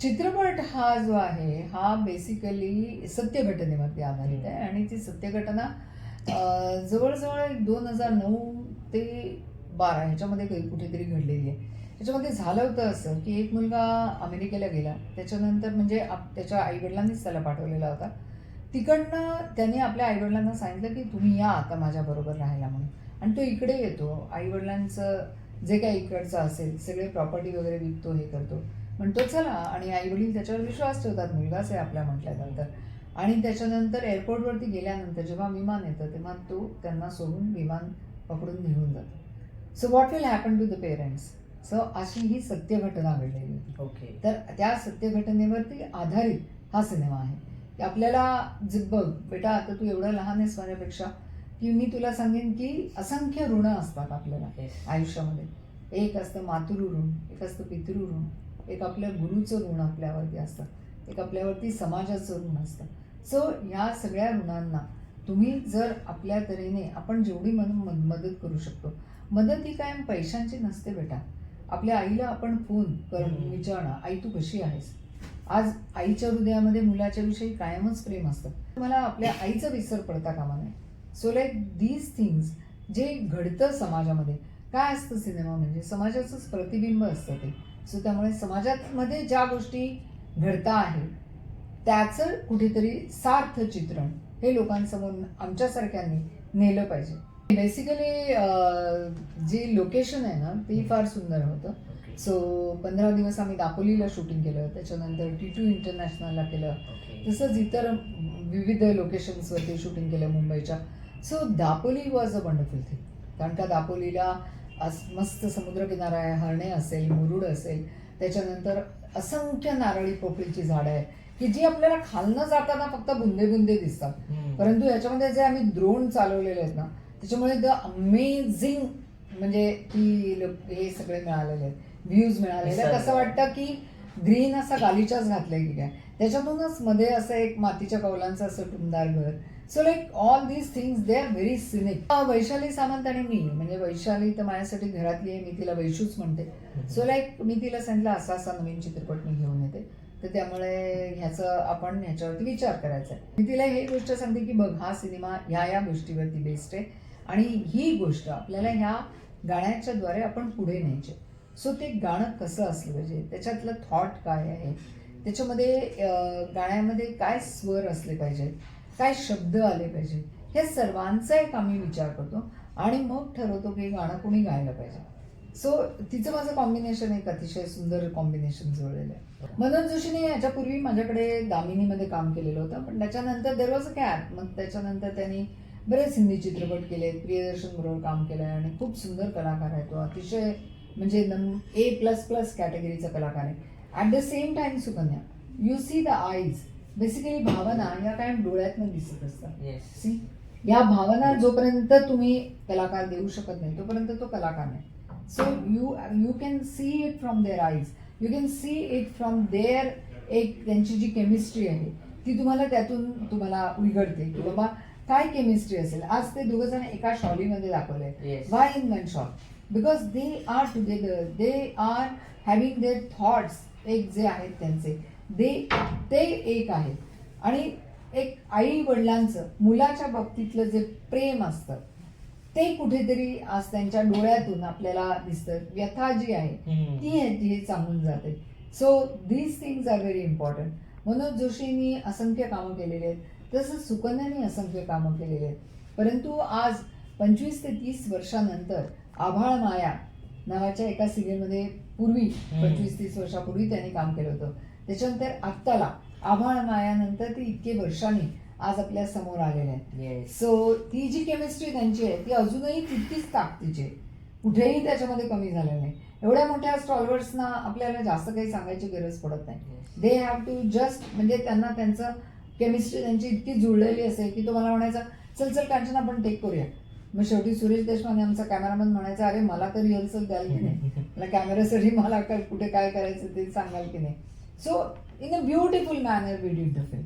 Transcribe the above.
चित्रपट हा जो आहे हा बेसिकली सत्य घटनेवरती आधारित आहे. आणि ती सत्य घटना अं, जवळजवळ दोन हजार नऊ ते बारा ह्याच्यामध्ये काही कुठेतरी घडलेली आहे. त्याच्यामध्ये झालं होतं असं की एक मुलगा अमेरिकेला गेला. त्याच्यानंतर म्हणजे आप- त्याच्या आईवडिलांनीच त्याला पाठवलेला होता. तिकडनं त्यांनी आपल्या आईवडिलांना सांगितलं की तुम्ही या आता माझ्याबरोबर राहायला म्हणून. आणि तो इकडे येतो. आईवडिलांचं जे काही इकडचं असेल सगळे प्रॉपर्टी वगैरे विकतो हे करतो. म्हणतो चला. आणि आईवडील त्याच्यावर विश्वास ठेवतात. मुलगाच आहे आपल्या म्हटल्यानंतर. आणि त्याच्यानंतर एअरपोर्टवरती गेल्यानंतर जेव्हा विमान येतं तेव्हा तो त्यांना सोडून विमान पकडून निघून जातो. So what will happen to the parents so अशी ही सत्य घटना घडलेली होती. ओके तर त्या सत्य घटनेवरती आधारित हा सिनेमा आहे. की आपल्याला बघ बेटा आता तू एवढं लहान आहेस माझ्यापेक्षा की मी तुला सांगेन की असंख्य ऋण असतात आपल्याला आयुष्यामध्ये. एक असतं मातृ ऋण एक असतं पितृ ऋण एक आपल्या गुरुचं ऋण आपल्यावरती असतं. एक आपल्यावरती समाजाचं ऋण असतं. सो ह्या सगळ्या ऋणांना तुम्ही जर आपल्या तऱ्हेने आपण जेवढी मन मदत करू शकतो. मदत ही कायम पैशांची नसते बेटा. आपल्या आईला आपण फोन करून. विचारणं आई तू कशी आहेस? आज आईच्या हृदयामध्ये मुलाच्या विषयी कायमच प्रेम असतं. मला आपल्या आईचा विसर पडता कामा नये. सो लाईक दीज थिंग्स जे घडतं समाजामध्ये काय असतं सिनेमा म्हणजे? समाजाचंच प्रतिबिंब असतं ते. सो त्यामुळे समाजामध्ये ज्या गोष्टी घडता आहेत त्याचं कुठेतरी सार्थ चित्रण हे लोकांसमोर आमच्यासारख्यांनी नेलं पाहिजे. बेसिकली जी लोकेशन आहे ना ती फार सुंदर होतं. सो पंधरा दिवस आम्ही दापोलीला शूटिंग केलं त्याच्यानंतर टी टू इंटरनॅशनलला केलं. तसंच इतर विविध लोकेशन्सवरती शूटिंग केलं मुंबईच्या. So Dapoli was a wonderful thing कारण का दापोलीला अस- मस्त समुद्रकिनारा आहे हरणे असेल मुरुड असेल त्याच्यानंतर असंख्य नारळी पोकळीची झाडं आहे की जी आपल्याला खालनं जाताना फक्त बुंदे बुंदे दिसतात. परंतु याच्यामध्ये जे आम्ही द्रोण चालवलेले आहेत ना त्याच्यामुळे द अमेझिंग म्हणजे ती हे सगळे मिळालेले आहेत व्ह्यूज मिळालेले आहेत. असं वाटतं की ग्रीन असा गालीचाच घातलाय की काय त्याच्यातूनच मध्ये असं एक मातीच्या कौलांचं असं टुमदार घर so like all these things they are very scenic Vaishali Samant आणि मी म्हणजे वैशाली तर माझ्यासाठी घरातली आहे मी तिला वैशूच म्हणते. सो लाईक मी तिला सांगितलं असा असा नवीन चित्रपट मी घेऊन येते. तर त्यामुळे ह्याचं आपण ह्याच्यावरती विचार करायचा आहे. मी तिला हे गोष्ट सांगते की बघ हा सिनेमा ह्या या गोष्टीवरती बेस्ट आहे. आणि ही गोष्ट आपल्याला ह्या गाण्याच्या द्वारे आपण पुढे न्यायचे सो ते गाणं कसं असलं पाहिजे? त्याच्यातलं थॉट काय आहे? त्याच्यामध्ये गाण्यामध्ये काय स्वर असले पाहिजे काय शब्द आले पाहिजे? हे सर्वांचा एक आम्ही विचार करतो आणि मग ठरवतो की हे गाणं कोणी गायला पाहिजे. सो तिचं माझं कॉम्बिनेशन एक अतिशय सुंदर कॉम्बिनेशन जुळलेलं आहे. मनोज जोशीने याच्यापूर्वी माझ्याकडे दामिनीमध्ये काम केलेलं होतं पण त्याच्यानंतर देर वॉज अ कॅप मग त्याच्यानंतर त्यांनी बरेच हिंदी चित्रपट केले प्रियदर्शन बरोबर काम केलं आहे आणि खूप सुंदर कलाकार आहे तो. अतिशय म्हणजे नम ए प्लस प्लस कॅटेगरीचा कलाकार आहे. At the same time Sukanya you see the eyes basically भावना या कायम डोळ्यातनं दिसत असतात. येस सी या भावना जोपर्यंत तुम्ही कलाकार देऊ शकत नाही तोपर्यंत तो कलाकार नाही. So you you can see it from their eyes you can see it from their एक त्यांची जी केमिस्ट्री आहे ती तुम्हाला त्यातून तुम्हाला उलगडते की बाबा काय केमिस्ट्री असेल? आज ते दोघं जण एका शॉलीमध्ये दाखवले why in one shot because they are together they are having their thoughts एक जे आहेत त्यांचे. दे ते एक आहेत. आणि एक आई वडिलांचं मुलाच्या बाबतीतलं जे प्रेम असतं ते कुठेतरी आज त्यांच्या डोळ्यातून आपल्याला दिसतं. व्यथा जी आहे ती आहे जी हे सांगून जाते. So these things are very important Manoj जोशींनी असंख्य कामं केलेली आहेत. तसंच सुकन्याने असंख्य कामं केलेली आहेत. परंतु आज पंचवीस ते तीस वर्षानंतर आभाळ माया नावाच्या एका सिरियलमध्ये पूर्वी. पंचवीस तीस वर्षापूर्वी त्यांनी काम केलं होतं. त्याच्यानंतर आत्ताला आभाळ मायानंतर ते इतके वर्षांनी आज आपल्यासमोर आलेले आहेत. सो ती जी केमिस्ट्री त्यांची आहे ती अजूनही तितकीच ताकदीची आहे. कुठेही त्याच्यामध्ये कमी झालेलं नाही. एवढ्या मोठ्या स्टॉलवर्सना आपल्याला जास्त काही सांगायची गरज पडत नाही. दे हॅव टू जस्ट म्हणजे त्यांना त्यांचं केमिस्ट्री त्यांची इतकी जुळलेली असेल की तो मला म्हणायचा चल चल कांचन आपण टेक करूया. मग शेवटी सुरेश देशपांडे आमचा कॅमेरामॅन म्हणायचा अरे मला तर रिहर्सल द्याल की नाही? मला कॅमेऱ्यासाठी मला काय कुठे काय करायचं ते सांगाल की नाही? So in a beautiful manner we did the film